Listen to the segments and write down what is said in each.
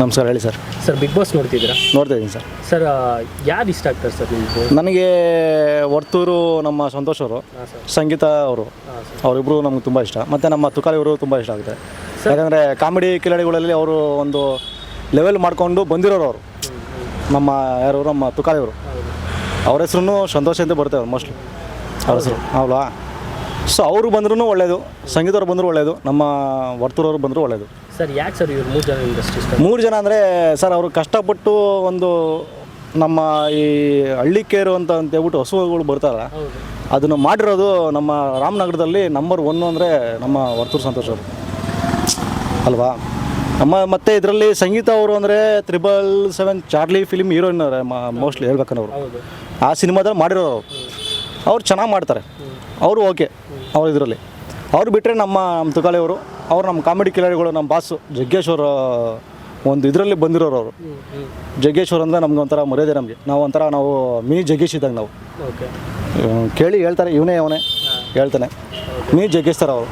ನಮಸ್ಕಾರ. ಹೇಳಿ sir. Sir big boss ನೋಡ್ತಿದ್ದೀರಾ? ನೋಡ್ತಾ ಇದ್ದೀನಿ ಸರ್. ಸರ್ ಯಾರು ಇಷ್ಟ ಆಗ್ತಾರೆ ಸರ್ ನಿಮಗೆ? ನನಗೆ ವರ್ತೂರು ನಮ್ಮ ಸಂತೋಷ್ ಅವರು ಸಂಗೀತ ಅವರು ಅವರಿಬ್ಬರು ನಮ್ಗೆ ತುಂಬ ಇಷ್ಟ. ಮತ್ತು ನಮ್ಮ ತುಕಾಲಿ ಅವರು ತುಂಬ ಇಷ್ಟ ಆಗುತ್ತೆ. ಯಾಕಂದರೆ ಕಾಮಿಡಿ ಕಿಲಾಡಿಗಳಲ್ಲಿ ಅವರು ಒಂದು ಲೆವೆಲ್ ಮಾಡಿಕೊಂಡು ಬಂದಿರೋರು ಅವರು. ನಮ್ಮ ಯಾರು ನಮ್ಮ ತುಕಾಲಿ ಅವರು. ಅವ್ರ ಹೆಸ್ರು ಸಂತೋಷ ಅಂತ ಬರ್ತೇವೆ ಮೋಸ್ಟ್ಲಿ ಅವ್ರ ಹೆಸರು. ಹೌದಾ? ಸೊ ಅವರು ಬಂದ್ರೂ ಒಳ್ಳೆಯದು ಸಂಗೀತವ್ರು ಬಂದರೂ ಒಳ್ಳೆಯದು ನಮ್ಮ ವರ್ತೂರವ್ರು ಬಂದರೂ ಒಳ್ಳೆಯದು ಸರ್ ಯಾಕೆ ಸರ್ ಇವ್ರು ಮೂರು ಜನ ಇಂಡಸ್ಟ್ರಿ ಮೂರು ಜನ ಅಂದರೆ ಸರ್ ಅವರು ಕಷ್ಟಪಟ್ಟು ಒಂದು ನಮ್ಮ ಈ ಹಳ್ಳಿ ಕೇರು ಅಂತ ಅಂತ ಹೇಳ್ಬಿಟ್ಟು ಹಸುಗಳು ಬರ್ತಾರಲ್ಲ ಅದನ್ನು ಮಾಡಿರೋದು ನಮ್ಮ ರಾಮನಗರದಲ್ಲಿ ನಂಬರ್ ಒನ್ ಅಂದರೆ ನಮ್ಮ ವರ್ತೂರು ಸಂತೋಷ್ ಅವರು. ಅಲ್ವಾ? ನಮ್ಮ ಮತ್ತೆ ಇದರಲ್ಲಿ ಸಂಗೀತ ಅವರು ಅಂದರೆ triple seven Charlie film heroine mostly ಹೇಳ್ಬೇಕನ್ನೋರು ಆ ಸಿನಿಮಾದಲ್ಲಿ ಮಾಡಿರೋರು ಅವರು. ಅವ್ರು ಚೆನ್ನಾಗಿ ಮಾಡ್ತಾರೆ. ಅವರು ಓಕೆ. ಅವ್ರ ಇದರಲ್ಲಿ. ಅವ್ರು ಬಿಟ್ಟರೆ ನಮ್ಮ ನಮ್ಮ ಅವರು ನಮ್ಮ ಕಾಮಿಡಿ ಕಿಲಾಡಿಗಳು ನಮ್ಮ ಬಾಸು ಜಗ್ಗೇಶ್ವರ ಒಂದು ಇದರಲ್ಲಿ ಬಂದಿರೋರು ಅವರು. ಜಗ್ಗೇಶ್ವರ್ ಅಂದರೆ ನಮ್ಗೆ ಒಂಥರ ಮರ್ಯಾದೆ ನಮಗೆ. ನಾವು ಒಂಥರ ನಾವು ಮೀ ಜಗ್ಗೇಶ್ ಇದ್ದಂಗೆ ನಾವು. ಓಕೆ. ಕೇಳಿ ಹೇಳ್ತಾರೆ ಇವನೇ ಅವನೇ ಹೇಳ್ತಾನೆ. ಮೀ ಜಗ್ಗೇಶ್ ಥರ ಅವರು.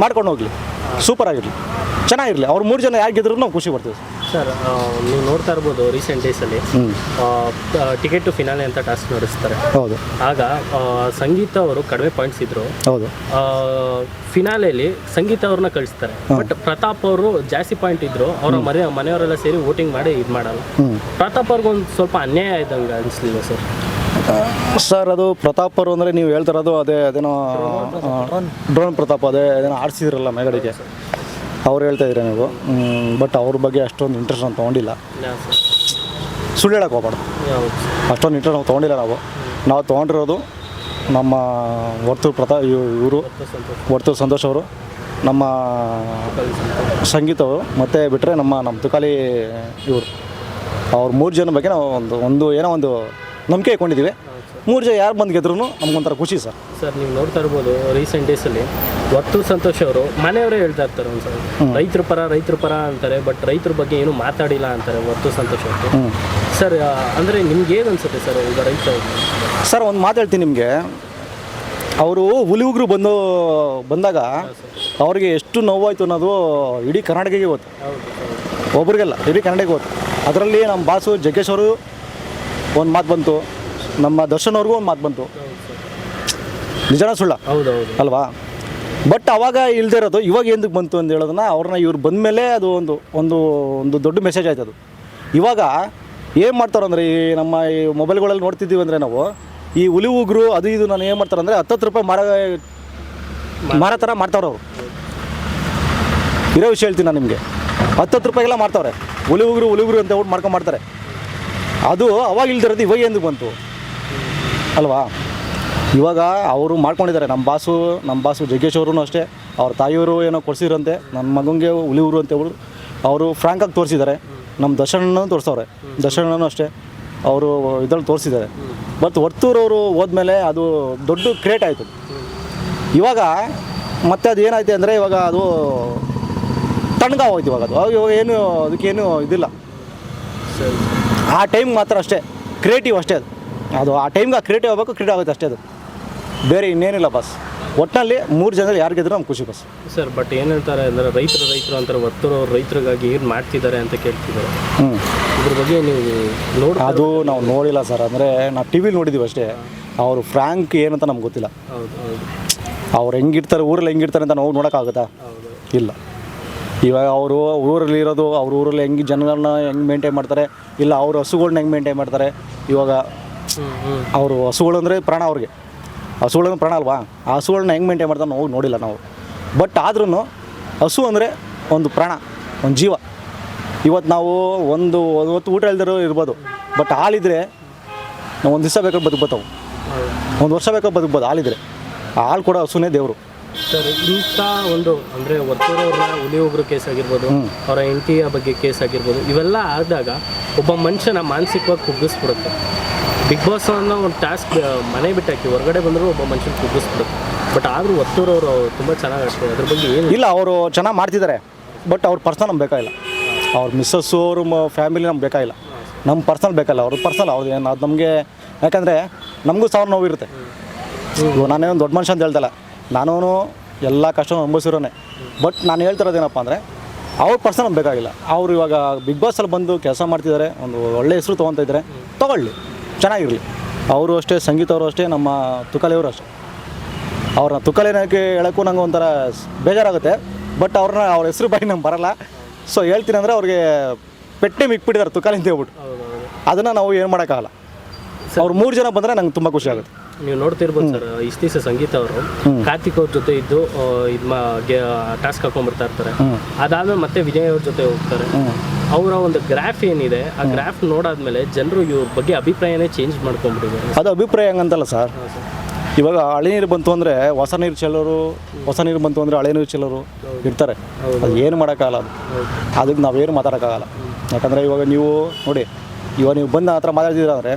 ಮಾಡ್ಕೊಂಡು ಹೋಗಲಿ. ಸೂಪರ್ ಆಗಿರಲಿ. ಚೆನ್ನಾಗಿರಲಿ. ಅವ್ರು ಮೂರು ಜನ ಯಾಕೆ ಗೆದ್ರು ನಾವು ಖುಷಿ ಪಡ್ತೀವಿ. ಸರ್ ನೀವು ನೋಡ್ತಾ ಇರ್ಬೋದು ರೀಸೆಂಟ್ ಡೇಸಲ್ಲಿ ಟಿಕೆಟ್ ಟು ಫಿನಾಲೆ ಅಂತ ಟಾಸ್ಕ್ ನಡೆಸ್ತಾರೆ. ಹೌದು. ಆಗ ಸಂಗೀತ ಅವರು ಕಡಿಮೆ ಪಾಯಿಂಟ್ಸ್ ಇದ್ರು. ಹೌದು. ಫಿನಾಲೆಯಲ್ಲಿ ಸಂಗೀತ ಅವ್ರನ್ನ ಕಳಿಸ್ತಾರೆ. ಬಟ್ ಪ್ರತಾಪ್ ಅವರು ಜಾಸ್ತಿ ಪಾಯಿಂಟ್ ಇದ್ರು. ಅವರ ಮನೆ ಮನೆಯವರೆಲ್ಲ ಸೇರಿ ವೋಟಿಂಗ್ ಮಾಡಿ ಇದು ಮಾಡಲ್ಲ. ಪ್ರತಾಪ್ ಅವ್ರಿಗೆ ಒಂದು ಸ್ವಲ್ಪ ಅನ್ಯಾಯ ಇದ್ದಂಗೆ ಅನಿಸ್ಲಿಲ್ಲ ಸರ್? ಸರ್ ಅದು ಪ್ರತಾಪ್ ಅವರು ಅಂದರೆ ನೀವು ಹೇಳ್ತಾರದು ಅದೇ ಅದೇನೋ ಡ್ರೋನ್ ಪ್ರತಾಪ್. ಅದೇ ಅದೇನೋ ಆಡಿಸಿದ್ರಲ್ಲ ಮೇಗಡಿಗೆ. ಅವ್ರು ಹೇಳ್ತಾ ಇದ್ರೆ ನೀವು. ಬಟ್ ಅವ್ರ ಬಗ್ಗೆ ಅಷ್ಟೊಂದು ಇಂಟ್ರೆಸ್ಟ್ ನಾವು ತೊಗೊಂಡಿಲ್ಲ. ಸುಳ್ಳು ಹೇಳಕ್ಕೆ ಹೋಗ್ಬಾರ್ದು. ಅಷ್ಟೊಂದು ಇಂಟ್ರೆಸ್ಟ್ ನಾವು ತೊಗೊಂಡಿಲ್ಲ ನಾವು. ನಾವು ತೊಗೊಂಡಿರೋದು ನಮ್ಮ ವರ್ತೂರು ಪ್ರತಾ ಇವರು ಒರ್ತೂರು ವರ್ತೂರು ಸಂತೋಷ್. ಅವರು ನಮ್ಮ ಸಂಗೀತ ಅವರು ಮತ್ತು ಬಿಟ್ಟರೆ ನಮ್ಮ ನಮ್ಮ ತುಕಾಲಿ ಇವರು. ಅವ್ರ ಮೂರು ಜನ ಬಗ್ಗೆ ನಾವು ಒಂದು ಒಂದು ಏನೋ ಒಂದು ನಂಬಿಕೆ ಇಟ್ಕೊಂಡಿದ್ದೀವಿ ಮೂರು ಜನ ಯಾರು ಬಂದು ಗೆದ್ರು ನಮಗೊಂಥರ ಖುಷಿ ಸರ್. ಸರ್ ನೀವು ನೋಡ್ತಾ ಇರ್ಬೋದು ರೀಸೆಂಟ್ ಡೇಸಲ್ಲಿ ಒತ್ತು ಸಂತೋಷ್ ಅವರು ಮನೆಯವರೇ ಹೇಳ್ತಾ ಇರ್ತಾರೆ ಒಂದು ಸರ್ ರೈತರ ಪರ ರೈತರ ಪರ ಅಂತಾರೆ ಬಟ್ ರೈತರ ಬಗ್ಗೆ ಏನು ಮಾತಾಡಿಲ್ಲ ಅಂತಾರೆ ಒತ್ತು ಸಂತೋಷ್ ಅವರು. ಸರ್ ಅಂದರೆ ನಿಮ್ಗೆ ಏನು ಅನ್ಸುತ್ತೆ ಸರ್ ಈಗ ರೈತ ಸರ್ ಒಂದು ಮಾತು ಹೇಳ್ತೀನಿ ನಿಮಗೆ. ಅವರು ಹುಲಿ ಉಗ್ರು ಬಂದು ಬಂದಾಗ ಅವ್ರಿಗೆ ಎಷ್ಟು ನೋವಾಯಿತು ಅನ್ನೋದು ಇಡೀ ಕರ್ನಾಟಕಕ್ಕೆ ಹೌದು ಒಬ್ರಿಗೆಲ್ಲ ಇಡೀ ಕನ್ನಡಕ್ಕೆ ಗೊತ್ತು. ಅದರಲ್ಲಿ ನಮ್ಮ ಬಾಸು ಜಗ್ಗೇಶ್ ಅವರು ಒಂದು ಮಾತು ಬಂತು. ನಮ್ಮ ದರ್ಶನ್ ಅವ್ರಿಗೂ ಒಂದು ಮಾತು ಬಂತು. ನಿಜನ ಸುಳ್ಳ? ಹೌದು ಹೌದು ಅಲ್ವಾ? ಬಟ್ ಅವಾಗ ಇಲ್ದೇ ಇರೋದು ಇವಾಗ ಏನಕ್ಕೆ ಬಂತು ಅಂತ ಹೇಳೋದನ್ನ ಅವ್ರನ್ನ ಇವ್ರು ಬಂದ ಮೇಲೆ ಅದು ಒಂದು ಒಂದು ಒಂದು ದೊಡ್ಡ ಮೆಸೇಜ್ ಆಯ್ತು ಅದು. ಇವಾಗ ಏನು ಮಾಡ್ತಾರೆ ಅಂದರೆ ಈ ನಮ್ಮ ಈ ಮೊಬೈಲ್ಗಳಲ್ಲಿ ನೋಡ್ತಿದ್ದೀವಿ ಅಂದರೆ ನಾವು ಈ ಹುಲಿ ಉಗ್ರು ಅದು ಇದು ನಾನು ಏನು ಮಾಡ್ತಾರೆ ಅಂದರೆ ಹತ್ತತ್ತು ರೂಪಾಯಿ ಮಾರ ಮಾರೋ ಥರ ಮಾಡ್ತಾವ್ರೆ ಅವರು. ಇರೋ ವಿಷಯ ಹೇಳ್ತೀನಿ ನಾನು ನಿಮಗೆ. ಹತ್ತತ್ತು ರೂಪಾಯಿಗೆಲ್ಲ ಮಾಡ್ತಾವ್ರೆ ಹುಲಿ ಉಗ್ರು ಹುಲಿ ಉಗ್ರು ಅಂತ ಊಟ ಮಾಡ್ಕೊಂಡು ಮಾಡ್ತಾರೆ. ಅದು ಅವಾಗ ಇಲ್ದಿರೋದು ಇವಾಗ ಎಂದು ಬಂತು? ಅಲ್ವಾ? ಇವಾಗ ಅವರು ಮಾಡ್ಕೊಂಡಿದ್ದಾರೆ. ನಮ್ಮ ಬಾಸು ನಮ್ಮ ಬಾಸು ಜಗ್ಗೇಶ್ ಅವರು ಅಷ್ಟೇ. ಅವ್ರ ತಾಯಿಯವರು ಏನೋ ಕೊಡಿಸಿದ್ರಂತೆ. ನನ್ನ ಮಗನಿಗೆ ಉಳಿವರು ಅಂತ ಹೇಳಿ ಅವರು ಫ್ರ್ಯಾಂಕಾಗಿ ತೋರಿಸಿದ್ದಾರೆ. ನಮ್ಮ ದರ್ಶನೂ ತೋರಿಸವ್ರೆ. ದರ್ಶನನೂ ಅಷ್ಟೇ. ಅವರು ಇದ್ರಲ್ಲಿ ತೋರಿಸಿದ್ದಾರೆ. ಬಟ್ ವರ್ತೂರವರು ಹೋದ್ಮೇಲೆ ಅದು ದೊಡ್ಡ ಕ್ರಿಯೇಟ್ ಆಯಿತು. ಇವಾಗ ಮತ್ತೆ ಅದು ಏನಾಯ್ತು ಅಂದರೆ ಇವಾಗ ಅದು ತಣ್ಣಗಾಗೋಯ್ತು ಇವಾಗ ಅದು. ಇವಾಗ ಏನು ಅದಕ್ಕೇನು ಇದಿಲ್ಲ. ಆ ಟೈಮ್ ಮಾತ್ರ ಅಷ್ಟೇ. ಕ್ರಿಯೇಟಿವ್ ಅಷ್ಟೇ ಅದು. ಅದು ಆ ಟೈಮ್ಗೆ ಕ್ರಿಯೇಟಿವ್ ಆಗಬೇಕು ಕ್ರಿಯೇಟಿವ್ ಆಗುತ್ತೆ ಅಷ್ಟೇ ಅದು. ಬೇರೆ ಇನ್ನೇನಿಲ್ಲ ಬಸ್ ಒಟ್ಟಿನಲ್ಲಿ ಮೂರು ಜನದಲ್ಲಿ ಯಾರು ಗೆದ್ರು ನಮ್ಗೆ ಖುಷಿ ಬಸ್ ಸರ್ ಬಟ್ ಏನು ಹೇಳ್ತಾರೆ ಅಂದರೆ ರೈತರು ರೈತರು ಅಂತಾರೆ ಒತ್ತು ರೈತರಿಗಾಗಿ ಏನು ಮಾಡ್ತಿದ್ದಾರೆ ಅಂತ ಕೇಳ್ತಿದ್ದಾರೆ. ಹ್ಞೂ ಇದ್ರ ಬಗ್ಗೆ ನೀವು ನೋಡಿ ಅದು ನಾವು ನೋಡಿಲ್ಲ ಸರ್ ಅಂದರೆ ನಾವು ಟಿ ವಿಲಿ ನೋಡಿದ್ದೀವಿ ಅಷ್ಟೇ. ಅವರು ಫ್ರ್ಯಾಂಕ್ ಏನಂತ ನಮ್ಗೆ ಗೊತ್ತಿಲ್ಲ. ಹೌದು ಹೌದು. ಅವ್ರು ಹೆಂಗಿರ್ತಾರೆ ಊರಲ್ಲಿ ಹೆಂಗಿರ್ತಾರೆ ಅಂತ ನಾವು ನೋಡೋಕ್ಕಾಗುತ್ತಾ ಇಲ್ಲ. ಇವಾಗ ಅವರು ಊರಲ್ಲಿ ಇರೋದು ಅವ್ರ ಊರಲ್ಲಿ ಹೆಂಗೆ ಜನಗಳನ್ನ ಹೆಂಗೆ ಮೇಂಟೈನ್ ಮಾಡ್ತಾರೆ? ಇಲ್ಲ ಅವ್ರ ಹಸುಗಳ್ನ ಹೆಂಗೆ ಮೇಂಟೈನ್ ಮಾಡ್ತಾರೆ? ಇವಾಗ ಅವರು ಹಸುಗಳು ಅಂದರೆ ಪ್ರಾಣ ಅವ್ರಿಗೆ. ಹಸುಗಳಂದ್ರೆ ಪ್ರಾಣ ಅಲ್ವಾ? ಆ ಹಸುಗಳನ್ನ ಹೆಂಗೆ ಮೇಂಟೈನ್ ಮಾಡ್ತಾರೆ ನಾವು ನೋಡಿಲ್ಲ ನಾವು. ಬಟ್ ಆದ್ರೂ ಹಸು ಅಂದರೆ ಒಂದು ಪ್ರಾಣ ಒಂದು ಜೀವ. ಇವತ್ತು ನಾವು ಒಂದು ಒಂದು ಹೊತ್ತು ಊಟ ಇಲ್ದಿರೋ ಇರ್ಬೋದು. ಬಟ್ ಹಾಲಿದ್ರೆ ನಾವು ಒಂದು ದಿವಸ ಬೇಕಾದ್ರೆ ಬದುಕ್ಬೋತಾವು ಒಂದು ವರ್ಷ ಬೇಕಾದ್ರೆ ಬದುಕ್ಬೋದು ಹಾಲಿದ್ರೆ. ಆ ಹಾಲು ಕೊಡೋ ಹಸುನೇ ದೇವರು. ಸರ್ ಇಂಥ ಒಂದು ಅಂದರೆ ಒತ್ತೂರವ್ರನ್ನ ಹುಲಿ ಉಗ್ರ ಕೇಸ್ ಆಗಿರ್ಬೋದು ಅವರ ಹೆಂಡತಿಯ ಬಗ್ಗೆ ಕೇಸ್ ಆಗಿರ್ಬೋದು ಇವೆಲ್ಲ ಆದಾಗ ಒಬ್ಬ ಮನುಷ್ಯನ ಮಾನಸಿಕವಾಗಿ ಕುಗ್ಗಿಸ್ಬಿಡುತ್ತೆ. ಬಿಗ್ ಬಾಸ್ ಅನ್ನೋ ಒಂದು ಟಾಸ್ಕ್ ಮನೆ ಬಿಟ್ಟಾಕಿ ಹೊರಗಡೆ ಬಂದರೂ ಒಬ್ಬ ಮನುಷ್ಯನ ಕುಗ್ಗಿಸ್ಬಿಡುತ್ತೆ. ಬಟ್ ಆದರೂ ಒತ್ತೂರವರು ತುಂಬ ಚೆನ್ನಾಗಿ ಆಡ್ತಾರೆ ಅದ್ರ ಬಗ್ಗೆ ಏನು ಇಲ್ಲ ಅವರು ಚೆನ್ನಾಗಿ ಮಾಡ್ತಿದ್ದಾರೆ. ಬಟ್ ಅವ್ರ ಪರ್ಸನ್ ನಮ್ಗೆ ಬೇಕಾಗಿಲ್ಲ ಅವ್ರ ಮಿಸ್ಸಸ್ಸು ಅವರು ಫ್ಯಾಮಿಲಿ ನಮ್ಗೆ ಬೇಕಾಗಿಲ್ಲ ನಮ್ಮ ಪರ್ಸನಲ್ ಬೇಕಲ್ಲ ಅವ್ರ ಪರ್ಸನಲ್ ಅವ್ರದ್ದು ಏನು ಅದು ನಮಗೆ ಯಾಕಂದರೆ ನಮಗೂ ಸಾವಿರ ನೋವು ಇರುತ್ತೆ. ನಾನೇನು ದೊಡ್ಡ ಮನುಷ್ಯ ಅಂತ ಹೇಳ್ತಲ್ಲ ನಾನು ಎಲ್ಲ ಕಷ್ಟ ಅನುಭವಿಸಿರೋನೆ. ಬಟ್ ನಾನು ಹೇಳ್ತಿರೋದೇನಪ್ಪ ಅಂದರೆ ಅವ್ರ ಪರ್ಸನ್ ನಮ್ಗೆ ಬೇಕಾಗಿಲ್ಲ. ಅವರು ಇವಾಗ ಬಿಗ್ ಬಾಸಲ್ಲಿ ಬಂದು ಕೆಲಸ ಮಾಡ್ತಿದ್ದಾರೆ ಒಂದು ಒಳ್ಳೆ ಹೆಸರು ತೊಗೊತಾ ಇದ್ದಾರೆ ತೊಗೊಳ್ಳಿ. ಚೆನ್ನಾಗಿರಲಿ. ಅವರು ಅಷ್ಟೇ ಸಂಗೀತ ಅವರು ಅಷ್ಟೇ ನಮ್ಮ ತುಕಲೆಯವರು ಅಷ್ಟೇ. ಅವ್ರನ್ನ ತುಕಲೇನಕ್ಕೆ ಹೇಳೋಕ್ಕೂ ನಂಗೆ ಒಂಥರ ಬೇಜಾರಾಗುತ್ತೆ. ಬಟ್ ಅವ್ರನ್ನ ಅವ್ರ ಹೆಸರು ಬಾಯಿ ನಂಗೆ ಬರಲ್ಲ. ಸೊ ಹೇಳ್ತೀನಿ ಅಂದರೆ ಅವ್ರಿಗೆ ಪೆಟ್ಟೆ ಮಿಕ್ಬಿಟ್ಟಿದ್ದಾರೆ ತುಕಾಲಿ ಅಂತ ಹೇಳ್ಬಿಟ್ಟು ಅದನ್ನು ನಾವು ಏನು ಮಾಡೋಕ್ಕಾಗಲ್ಲ. ಅವ್ರು ಮೂರು ಜನ ಬಂದರೆ ನಂಗೆ ತುಂಬ ಖುಷಿ ಆಗುತ್ತೆ. ನೀವು ನೋಡ್ತಿರ್ಬೋದು ಸರ್ ಇಷ್ಟು ದಿವಸ ಸಂಗೀತ ಅವರು ಕಾರ್ತಿಕ್ ಅವ್ರ ಜೊತೆ ಇದ್ದು ಇದು ಟಾಸ್ಕ್ ಹಾಕೊಂಡ್ಬಿಡ್ತಾ ಇರ್ತಾರೆ. ಅದಾದ್ಮೇಲೆ ಮತ್ತೆ ವಿಜಯ್ ಅವ್ರ ಜೊತೆ ಹೋಗ್ತಾರೆ. ಅವರ ಒಂದು ಗ್ರಾಫ್ ಏನಿದೆ ಆ ಗ್ರಾಫ್ ನೋಡಾದ್ಮೇಲೆ ಜನರು ಇವ್ರ ಬಗ್ಗೆ ಅಭಿಪ್ರಾಯನೇ ಚೇಂಜ್ ಮಾಡ್ಕೊಂಡ್ಬಿಟ್ಟಿದ್ದಾರೆ. ಅದು ಅಭಿಪ್ರಾಯ ಹಂಗಂತಲ್ಲ ಸರ್? ಇವಾಗ ಹಳೆ ನೀರು ಬಂತು ಅಂದರೆ ಹೊಸ ನೀರು ಚೆಲ್ಲೋರು ಹೊಸ ನೀರು ಬಂತು ಅಂದರೆ ಹಳೆ ನೀರು ಚೆಲ್ಲೋರು ಇರ್ತಾರೆ. ಅದು ಏನು ಮಾಡೋಕ್ಕಾಗಲ್ಲ ಅದು. ಅದಕ್ಕೆ ನಾವೇನು ಮಾತಾಡೋಕ್ಕಾಗಲ್ಲ. ಯಾಕಂದರೆ ಇವಾಗ ನೀವು ನೋಡಿ ಇವಾಗ ನೀವು ಬಂದು ಆ ಥರ ಅಂದರೆ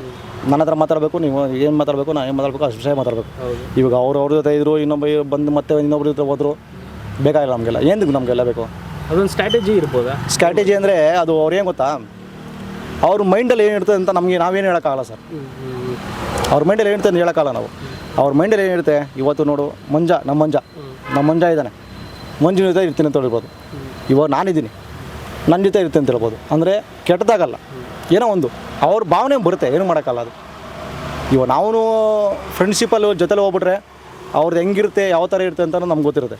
ನನ್ನ ಹತ್ರ ಮಾತಾಡಬೇಕು ನೀವು ಏನು ಮಾತಾಡಬೇಕು ನಾನು ಏನು ಮಾತಾಡಬೇಕು ಅಷ್ಟು ವಿಷಯ ಮಾತಾಡಬೇಕು. ಇವಾಗ ಅವ್ರು ಅವ್ರ ಜೊತೆ ಇದ್ದರು ಇನ್ನೊಬ್ಬ ಬಂದು ಮತ್ತೆ ಇನ್ನೊಬ್ರ ಜೊತೆ ಹೋದರು ಬೇಕಾಗಿಲ್ಲ ನಮಗೆಲ್ಲ. ಏನಕ್ಕೆ ನಮಗೆಲ್ಲ ಬೇಕು? ಅದೊಂದು ಸ್ಟ್ರಾಟಜಿ ಇರ್ಬೋದಾ? ಸ್ಟ್ರಾಟಜಿ ಅಂದರೆ ಅದು ಅವ್ರೇನು ಏನು ಗೊತ್ತಾ? ಅವ್ರ ಮೈಂಡಲ್ಲಿ ಏನಿರ್ತದೆ ಅಂತ ನಮಗೆ ನಾವೇನು ಹೇಳೋಕ್ಕಾಗಲ್ಲ ಸರ್. ಅವ್ರ ಮೈಂಡಲ್ಲಿ ಏನಿರ್ತದೆ ಅಂತ ಹೇಳೋಕ್ಕಾಗಲ್ಲ ನಾವು. ಅವ್ರ ಮೈಂಡಲ್ಲಿ ಏನಿರುತ್ತೆ ಇವತ್ತು ನೋಡು ಮಂಜ ನಮ್ಮ ಮಂಜ. ನಮ್ಮ ಮಂಜ ಇದ್ದಾನೆ. ಮಂಜಿನ ಜೊತೆ ಇರ್ತೀನಿ ಅಂತ ಹೇಳ್ಬೋದು. ಇವಾಗ ನಾನಿದ್ದೀನಿ. ನನ್ನ ಜೊತೆ ಇರುತ್ತೆ ಅಂತ ಹೇಳ್ಬೋದು. ಅಂದರೆ ಕೆಟ್ಟದಾಗಲ್ಲ. ಏನೋ ಒಂದು. ಅವ್ರ ಭಾವನೆ ಬರುತ್ತೆ ಏನು ಮಾಡೋಕ್ಕಲ್ಲ ಅದು. ಇವಾಗ ನಾವು ಫ್ರೆಂಡ್ಶಿಪ್ಪಲ್ಲಿ ಜೊತೆಲಿ ಹೋಗ್ಬಿಟ್ರೆ ಅವ್ರದ್ದು ಹೆಂಗಿರುತ್ತೆ ಯಾವ ಥರ ಇರುತ್ತೆ ಅಂತ ನಮ್ಗೆ ಗೊತ್ತಿರುತ್ತೆ.